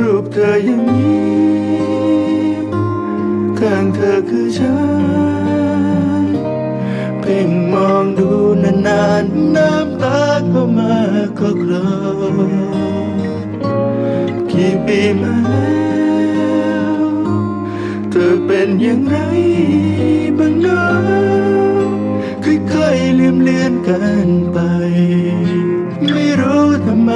รูปเธอยังยิ้มข้างเธอคือฉัน เพ่งมองดูนานๆน้ำตาก็มาก็คลอกี่ปีมาแล้ว เธอเป็นอย่างไรบ้างนะค่อยๆลืมเลือนกันไป ไม่รู้ทำไม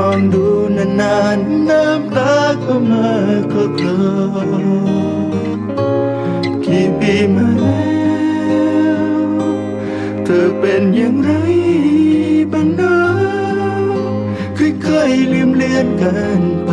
องดูนานๆน้ำตาก็มาก็คลอกี่ปีมาแล้วเธอเป็นอย่างไรบ้างนะค่อยๆลืมเลือนกันไป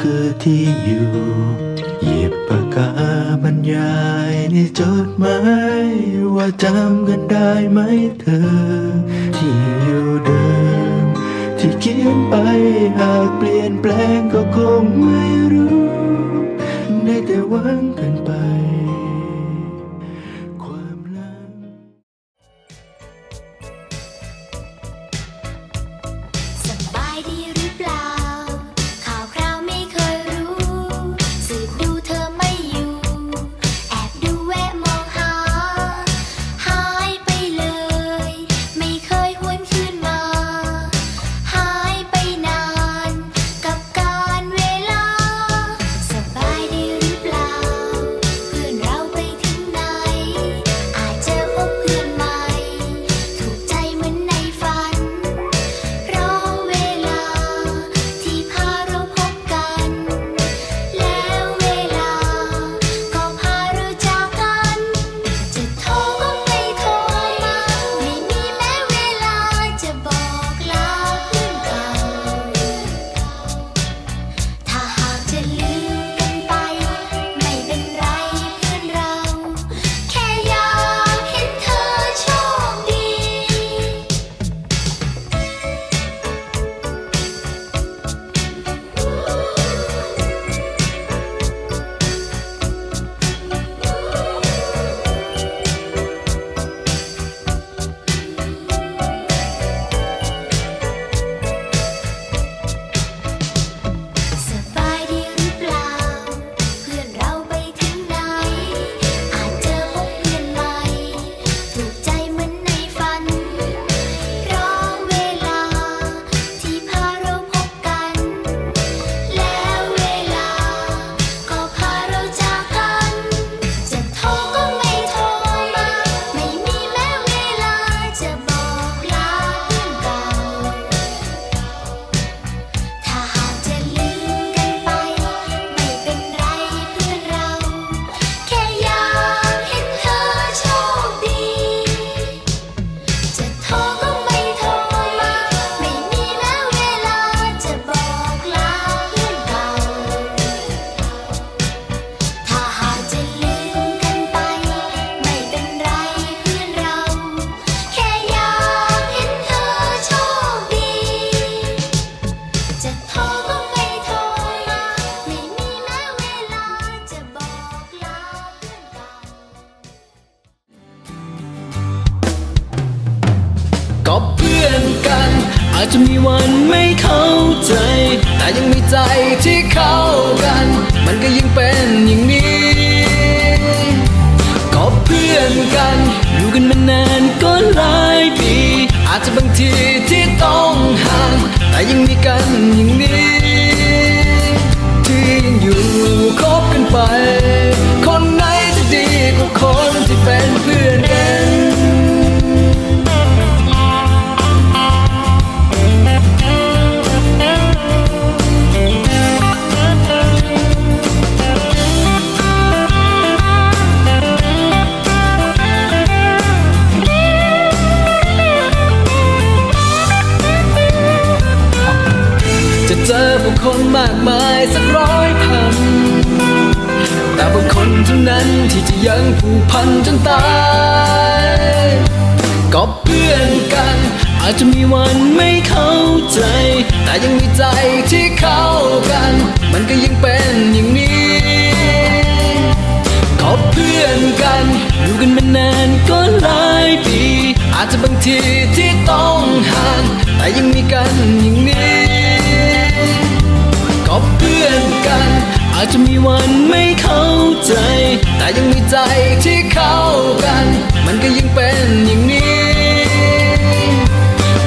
คือที่อยู่หยิบปากกาบรรยายในจดหมายว่าจำกันได้ไหมเธอ ที่อยู่เดิม ที่เขียนไปหากเปลี่ยนแปลงก็คงไม่รู้ ได้แต่หวังกันไป จะมีวันไม่เข้าใจ แต่ยังมีใจที่เข้ากัน มันก็ยิ่งเป็นอย่างนี้ ก็เพื่อนกัน อยู่กันมานานก็หลายปี อาจจะบางทีที่ต้องห่าง แต่ยังมีกันอย่างนี้ ที่ยังอยู่คบกันไป เจอผู้คนมากมายสักร้อยพัน แต่บางคนเท่านั้นที่จะยังผูกพันจนตายก็เพื่อนกัน อาจจะมีวันไม่เข้าใจ แต่ยังมีใจที่เข้ากัน มันก็ยังเป็นอย่างนี้ก็เพื่อนกันอยู่กันมานานก็หลายปี อาจจะบางทีที่ต้องห่างแต่ยังมี จจะมีวันไม่เข้าใจ แต่ยังมีใจที่เข้ากัน มันก็ยังเป็นอย่างนี้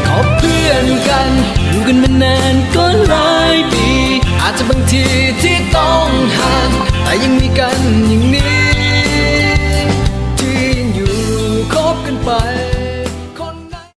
ขอเพื่อนกัน อยู่กันมานานก็หลายปี อาจจะบางทีที่ต้องห่าง แต่ยังมีกันอย่างนี้